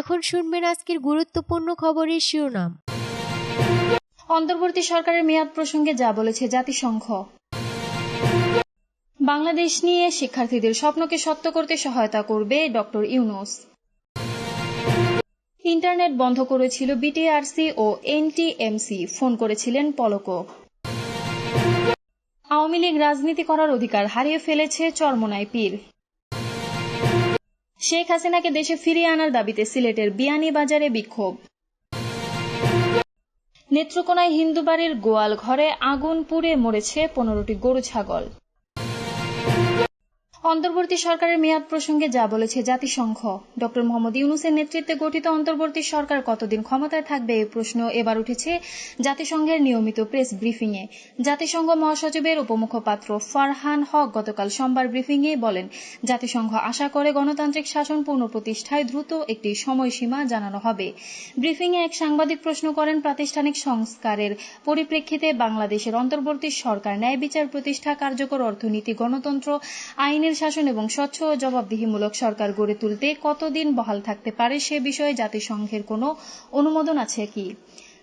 এখন শুনবেন আজকের গুরুত্বপূর্ণ খবরের শিরোনাম। অন্তর্বর্তী সরকারের মেয়াদ প্রসঙ্গে যা বলেছে জাতিসংঘ। বাংলাদেশ নিয়ে শিক্ষার্থীদের স্বপ্নকে সত্য করতে সহায়তা করবে ডক্টর ইউনুস। ইন্টারনেট বন্ধ করেছিল বিটিআরসি ও এনটিএমসি, ফোন করেছিলেন পলকও আওয়ামী লীগ রাজনীতি করার অধিকার হারিয়ে ফেলেছে চরমনায় পীর। শেখ হাসিনাকে দেশে ফিরিয়ে আনার দাবিতে সিলেটের বিয়ানীবাজারে বিক্ষোভ। নেত্রকোনায় হিন্দু বাড়ির গোয়াল ঘরে আগুন পুড়ে মরেছে পনেরোটি গরু ছাগল। অন্তর্বর্তী সরকারের মেয়াদ প্রসঙ্গে যা বলেছে জাতিসংঘ। ডক্টর মোহাম্মদ ইউনুসের নেতৃত্বে গঠিত অন্তর্বর্তী সরকার কতদিন ক্ষমতায় থাকবে এই প্রশ্ন এবার উঠেছে জাতিসংঘের নিয়মিত প্রেস ব্রিফিংয়ে। জাতিসংঘ মহাসচিবের উপমুখপাত্র ফারহান হক গতকাল সোমবার ব্রিফিংয়ে বলেন, জাতিসংঘ আশা করে গণতান্ত্রিক শাসন পুনঃপ্রতিষ্ঠায় দ্রুত একটি সময়সীমা জানানো হবে। ব্রিফিংয়ে এক সাংবাদিক প্রশ্ন করেন, প্রাতিষ্ঠানিক সংস্কারের পরিপ্রেক্ষিতে বাংলাদেশের অন্তর্বর্তী সরকার ন্যায় বিচার প্রতিষ্ঠা কার্যকর অর্থনীতি, গণতন্ত্র, আইনের শাসন এবং স্বচ্ছ ও জবাবদিহিমূলক সরকার গড়ে তুলতে কতদিন বহাল থাকতে পারে সে বিষয়ে জাতিসংঘের কোনো অনুমোদন আছে কি?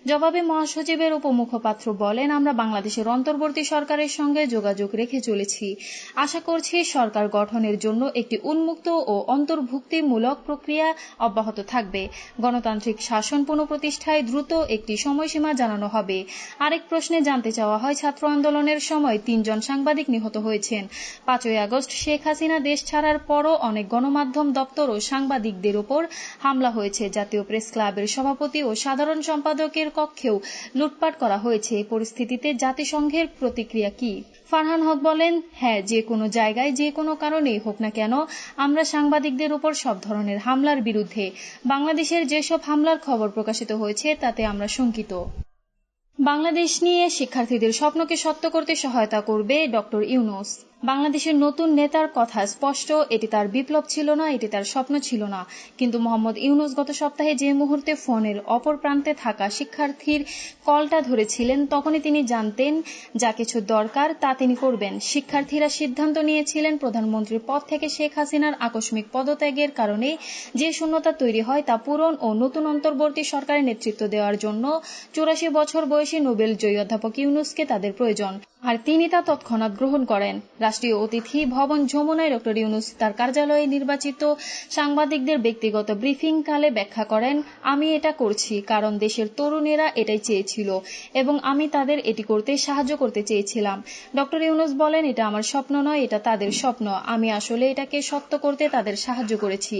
জবাবে মহাসচিবের উপমুখপাত্র বলেন, আমরা বাংলাদেশের অন্তর্বর্তী সরকারের সঙ্গে যোগাযোগ রেখে চলেছি। আশা করছি সরকার গঠনের জন্য একটি উন্মুক্ত ও অন্তর্ভুক্তিমূলক প্রক্রিয়া অব্যাহত থাকবে। গণতান্ত্রিক শাসন পুনঃপ্রতিষ্ঠায় দ্রুত একটি সময়সীমা জানানো হবে। আরেক প্রশ্নে জানতে চাওয়া হয়, ছাত্র আন্দোলনের সময় তিনজন সাংবাদিক নিহত হয়েছেন। পাঁচই আগস্ট শেখ হাসিনা দেশ ছাড়ার পরও অনেক গণমাধ্যম দপ্তর ও সাংবাদিকদের ওপর হামলা হয়েছে। জাতীয় প্রেস ক্লাবের সভাপতি ও সাধারণ সম্পাদকের কক্ষেও লুটপাট করা হয়েছে। পরিস্থিতিতে জাতিসংঘের প্রতিক্রিয়া কি? ফারহান হক বলেন হ্যাঁ যে কোনো জায়গায়, যে কোনো কারণেই হোক না কেন, আমরা সাংবাদিকদের উপর সব ধরনের হামলার বিরুদ্ধে। বাংলাদেশের যেসব হামলার খবর প্রকাশিত হয়েছে, তাতে আমরা শঙ্কিত। বাংলাদেশ নিয়ে শিক্ষার্থীদের স্বপ্নকে সত্য করতে সহায়তা করবে ডক্টর ইউনুস। বাংলাদেশের নতুন নেতার কথা স্পষ্ট, এটি তার বিপ্লব ছিল না, এটি তার স্বপ্ন ছিল না। কিন্তু মোহাম্মদ ইউনুস গত সপ্তাহে যে মুহূর্তে ফোনের অপর প্রান্তে থাকা শিক্ষার্থীর কলটা ধরেছিলেন, তখনই তিনি জানতেন যা কিছু দরকার তা তিনি করবেন। শিক্ষার্থীরা সিদ্ধান্ত নিয়েছিলেন প্রধানমন্ত্রীর পদ থেকে শেখ হাসিনার আকস্মিক পদত্যাগের কারণে যে শূন্যতা তৈরি হয় তা পূরণ ও নতুন অন্তর্বর্তী সরকারের নেতৃত্ব দেওয়ার জন্য চুরাশি বছর বয়সী নোবেল জয়ী অধ্যাপক ইউনুসকে তাদের প্রয়োজন। আর তিনি তা তৎক্ষণাৎ গ্রহণ করেন। রাষ্ট্রীয় অতিথি ভবন যমুনায় ডক্টর ইউনুস তার কার্যালয়ে নির্বাচিত সাংবাদিকদের ব্যক্তিগত ব্রিফিং কালে ব্যাখ্যা করেন, আমি এটা করছি কারণ দেশের তরুণেরা এটাই চেয়েছিল এবং আমি তাদের এটি করতে সাহায্য করতে চেয়েছিলাম। ডক্টর ইউনুস বলেন, এটা আমার স্বপ্ন নয়, এটা তাদের স্বপ্ন। আমি আসলে এটাকে সত্য করতে তাদের সাহায্য করেছি।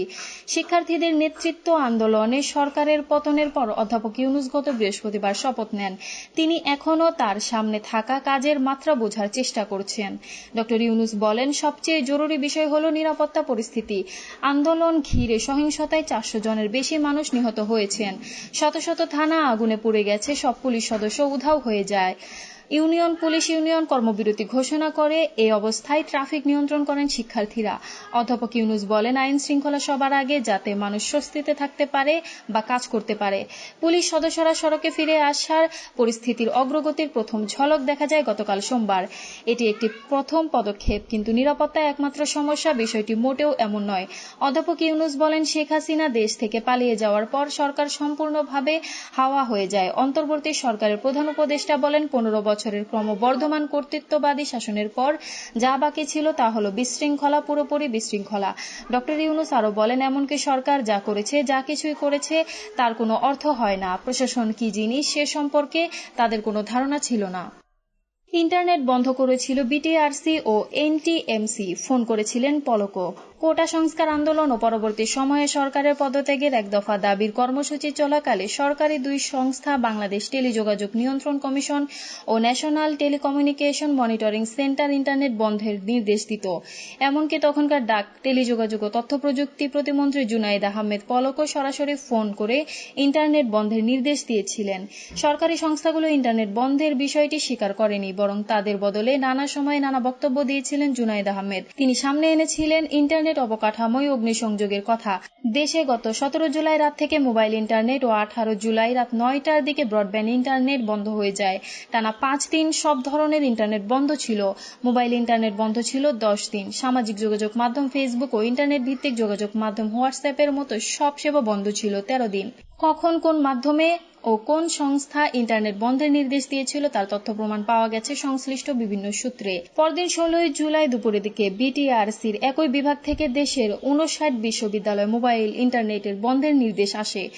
শিক্ষার্থীদের নেতৃত্ব আন্দোলনে সরকারের পতনের পর অধ্যাপক ইউনুস গত বৃহস্পতিবার শপথ নেন। তিনি এখনও তার সামনে থাকা কাজের মাত্রা বোঝার চেষ্টা করছেন। ড ইউনুস বলেন, সবচেয়ে জরুরি বিষয় হল নিরাপত্তা পরিস্থিতি। আন্দোলন ঘিরে সহিংসতায় চারশো জনের বেশি মানুষ নিহত হয়েছেন। শত শত থানা আগুনে পুড়ে গেছে, সব পুলিশ সদস্য উধাও হয়ে যায়। ইউনিয়ন পুলিশ ইউনিয়ন কর্মবিরতি ঘোষণা করে এই অবস্থায় ট্রাফিক নিয়ন্ত্রণ করেন শিক্ষার্থীরা। অধ্যাপক ইউনুস বলেন, আইন শৃঙ্খলা সবার আগে যাতে মানুষ স্বস্তিতে থাকতে পারে বা কাজ করতে পারে। পুলিশ সদস্যরা সড়কে ফিরে আসার পরিস্থিতির অগ্রগতির প্রথম ঝলক দেখা যায় গতকাল সোমবার। এটি একটি প্রথম পদক্ষেপ, কিন্তু নিরাপত্তা একমাত্র সমস্যা, বিষয়টি মোটেও এমন নয়। অধ্যাপক ইউনুস বলেন, শেখ হাসিনা দেশ থেকে পালিয়ে যাওয়ার পর সরকার সম্পূর্ণভাবে হাওয়া হয়ে যায়। অন্তর্বর্তী সরকারের প্রধান উপদেষ্টা বলেন, পনেরো বছরের ক্রমবর্ধমান কর্তৃত্ববাদী শাসনের পর যা বাকি ছিল তা হল বিশৃঙ্খলা, পুরোপুরি বিশৃঙ্খলা। ডক্টর ইউনুস আরও বলেন, এমনকি সরকার যা করেছে, যা কিছুই করেছে, তার কোনো অর্থ হয় না। প্রশাসন কি জিনিস সে সম্পর্কে তাদের কোনো ধারণা ছিল না। ইন্টারনেট বন্ধ করেছিল বিটিআরসি ও এনটিএমসি। ফোন করেছিলেন পলকও কোটা সংস্কার আন্দোলন ও পরবর্তী সময়ে সরকারের পদত্যাগের এক দফা দাবির কর্মসূচি চলাকালে সরকারি দুই সংস্থা বাংলাদেশ টেলিযোগাযোগ নিয়ন্ত্রণ কমিশন ও national telecommunication monitoring centre internet বন্ধের নির্দেশ দিত। এমনকি তখনকার ডাক, টেলিযোগাযোগ ও তথ্য প্রযুক্তি প্রতিমন্ত্রী জুনাইদ আহমেদ পলকও সরাসরি ফোন করে ইন্টারনেট বন্ধের নির্দেশ দিয়েছিলেন। সরকারি সংস্থাগুলো ইন্টারনেট বন্ধের বিষয়টি স্বীকার করেনি, বরং তাদের বদলে নানা সময়ে নানা বক্তব্য দিয়েছিলেন জুনাইদ আহমেদ। তিনি সামনে এনেছিলেন ইন্টারনেট ইন্টারনেট অবকাঠামোয় অগ্নিসংযোগের কথা। দেশে গত সতেরো জুলাই রাত থেকে মোবাইল ইন্টারনেট ও আঠারো জুলাই রাত নয়টার দিকে ব্রডব্যান্ড ইন্টারনেট বন্ধ হয়ে যায়। টানা পাঁচ দিন সব ধরনের ইন্টারনেট বন্ধ ছিল। মোবাইল ইন্টারনেট বন্ধ ছিল দশ দিন। সামাজিক যোগাযোগ মাধ্যম ফেসবুক ও ইন্টারনেট ভিত্তিক যোগাযোগ মাধ্যম হোয়াটসঅ্যাপের মতো সব সেবা বন্ধ ছিল তেরো দিন। কখন কোন মাধ্যমে ও কোন সংস্থা ইন্টারনেট বন্ধের নির্দেশ দিয়েছিল তার তথ্য প্রমাণ পাওয়া গেছে সংশ্লিষ্ট বিভিন্ন সূত্রে। পরদিন ষোলোই জুলাই দুপুরের দিকে বিটিআরসির একই বিভাগ থেকে দেশের উনষাট বিশ্ববিদ্যালয় মোবাইল ইন্টারনেটের বন্ধের নির্দেশ আসে।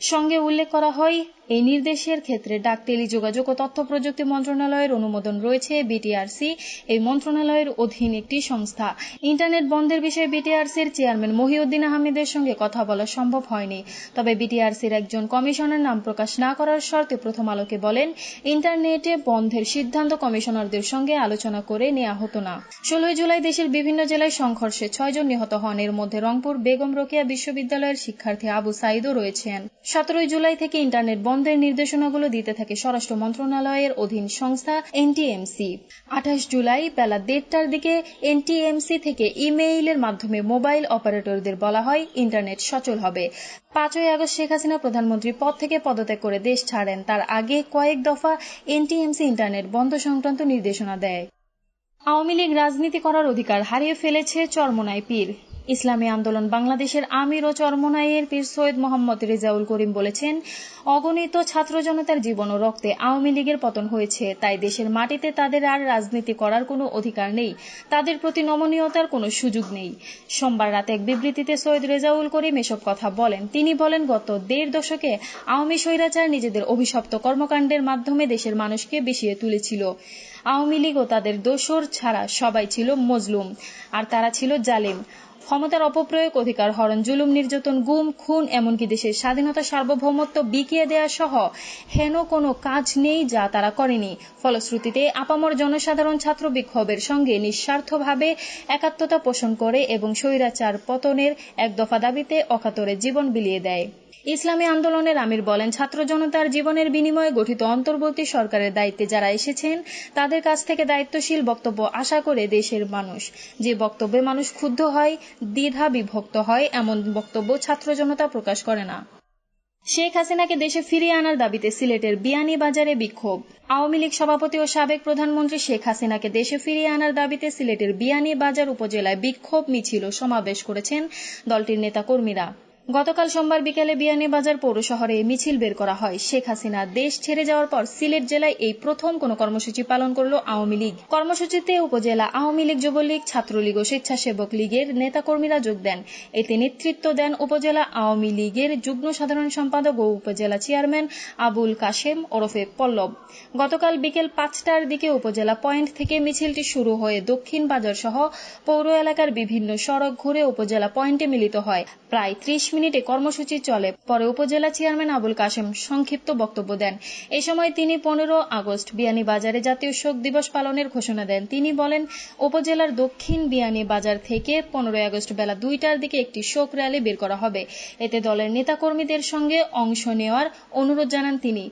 সঙ্গে উল্লেখ করা হয়, এই নির্দেশের ক্ষেত্রে ডাক, টেলিযোগাযোগ ও তথ্য প্রযুক্তি মন্ত্রণালয়ের অনুমোদন রয়েছে বিটিআরসি, এই মন্ত্রণালয়ের অধীন একটি সংস্থা। ইন্টারনেট বন্ধের বিষয়ে বিটিআরসির চেয়ারম্যান মহিউদ্দিন আহমেদের সঙ্গে কথা বলা সম্ভব হয়নি। তবে বিটিআরসির একজন কমিশনার নাম প্রকাশ না করার শর্তে প্রথম আলোকে বলেন, ইন্টারনেটে বন্ধের সিদ্ধান্ত কমিশনারদের সঙ্গে আলোচনা করে নেওয়া হতো না। ষোলোই জুলাই দেশের বিভিন্ন জেলায় সংঘর্ষে ছয়জন নিহত হন। এর মধ্যে রংপুর, বেগম রোকেয়া বিশ্ববিদ্যালয়ের শিক্ষার্থী আবু সাইদও রয়েছেন। সতেরোই জুলাই থেকে ইন্টারনেট বন্ধের নির্দেশনাগুলো দিতে থাকে স্বরাষ্ট্র মন্ত্রণালয়ের অধীন সংস্থা এনটিএমসি। আঠাশ জুলাই বেলা দেড়টার দিকে এনটিএমসি থেকে ইমেইলের মাধ্যমে মোবাইল অপারেটরদের বলা হয়, ইন্টারনেট সচল হবে। পাঁচই আগস্ট শেখ হাসিনা প্রধানমন্ত্রী পদ থেকে পদত্যাগ করে দেশ ছাড়েন। তার আগে কয়েক দফা এনটিএমসি ইন্টারনেট বন্ধ সংক্রান্ত নির্দেশনা দেয়। আওয়ামী লীগ রাজনীতি করার অধিকার হারিয়ে ফেলেছে চরমোনাই পীর। ইসলামী আন্দোলন বাংলাদেশের আমির ও চরমনাইয়ের পীর সৈয়দ মোহাম্মদ রেজাউল করিম বলেছেন, অগণিত ছাত্র জনতার জীবন ও রক্তে আওয়ামী লীগের পতন হয়েছে, তাই দেশের মাটিতে তাদের আর রাজনীতি করার কোনো অধিকার নেই, তাদের প্রতি নমনীয়তার কোনো সুযোগ নেই। সোমবার রাতে এক বিবৃতিতে সৈয়দ রেজাউল করিম এসব কথা বলেন। তিনি বলেন, গত দেড় দশকে আওয়ামী স্বৈরাচার নিজেদের অভিশপ্ত কর্মকাণ্ডের মাধ্যমে দেশের মানুষকে বেশিয়ে তুলেছিল। আওয়ামী লীগ ও তাদের দোসর ছাড়া সবাই ছিল মজলুম, আর তারা ছিল জালেম। ক্ষমতার অপপ্রয়োগ অধিকার হরণ, জুলুম, নির্যাতন, গুম, খুন, এমনকি দেশের স্বাধীনতা সার্বভৌমত্ব বিকিয়ে দেয়া সহ হেন কোনো কাজ নেই যা তারা করেনি। ফলশ্রুতিতে আপামর জনসাধারণ ছাত্র বিক্ষোভের সঙ্গে নিঃস্বার্থভাবে একাত্মতা পোষণ করে এবং স্বৈরাচার পতনের এক দফা দাবিতে অকাতরে জীবন বিলিয়ে দেয়। ইসলামী আন্দোলনের আমির বলেন, ছাত্র জনতার জীবনের বিনিময়ে গঠিত অন্তর্বর্তী সরকারের দায়িত্বে যারা এসেছেন, তাদের কাছ থেকে দায়িত্বশীল বক্তব্য আশা করে দেশের মানুষ। যে বক্তব্যে মানুষ ক্ষুব্ধ হয়, দ্বিধা বিভক্ত হয়, এমন বক্তব্য ছাত্র জনতা প্রকাশ করে না। শেখ হাসিনাকে দেশে ফিরিয়ে আনার দাবিতে সিলেটের বিয়ানী বাজারে বিক্ষোভ। আওয়ামী লীগ সভাপতি ও সাবেক প্রধানমন্ত্রী শেখ হাসিনাকে দেশে ফিরিয়ে আনার দাবিতে সিলেটের বিয়ানী বাজার উপজেলায় বিক্ষোভ মিছিল ও সমাবেশ করেছেন দলটির নেতাকর্মীরা। গতকাল সোমবার বিকেলে বিয়ানীবাজার পৌর শহরে মিছিল বের করা হয়। শেখ হাসিনা দেশ ছেড়ে যাওয়ার পর সিলেট জেলায় এই প্রথম কোন কর্মসূচি পালন করল আওয়ামী লীগ। কর্মসূচিতে উপজেলা আওয়ামী লীগ যুবলীগ, ছাত্রলীগ ও স্বেচ্ছাসেবক লীগের নেতাকর্মীরা যোগ দেন। এতে নেতৃত্ব দেন উপজেলা আওয়ামী লীগের যুগ্ম সাধারণ সম্পাদক ও উপজেলা চেয়ারম্যান আবুল কাশেম ওরফে পল্লব। গতকাল বিকেল পাঁচটার দিকে উপজেলা পয়েন্ট থেকে মিছিলটি শুরু হয়ে দক্ষিণ বাজার সহ পৌর এলাকার বিভিন্ন সড়ক ঘুরে উপজেলা পয়েন্টে মিলিত হয়। প্রায় ত্রিশ মিনিটে কর্মসূচি চলে। পরে উপজেলা চেয়ারম্যান আবুল কাশেম সংক্ষিপ্ত বক্তব্য দেন। এ সময় তিনি পনেরো আগস্ট বিয়ানীবাজারে জাতীয় শোক দিবস পালনের ঘোষণা দেন। তিনি বলেন, উপজেলার দক্ষিণ বিয়ানীবাজার থেকে পনেরোই আগস্ট বেলা দুইটার দিকে একটি শোক র্যালি বের করা হবে। এতে দলের নেতাকর্মীদের সঙ্গে অংশ নেওয়ার অনুরোধ জানান তিনি।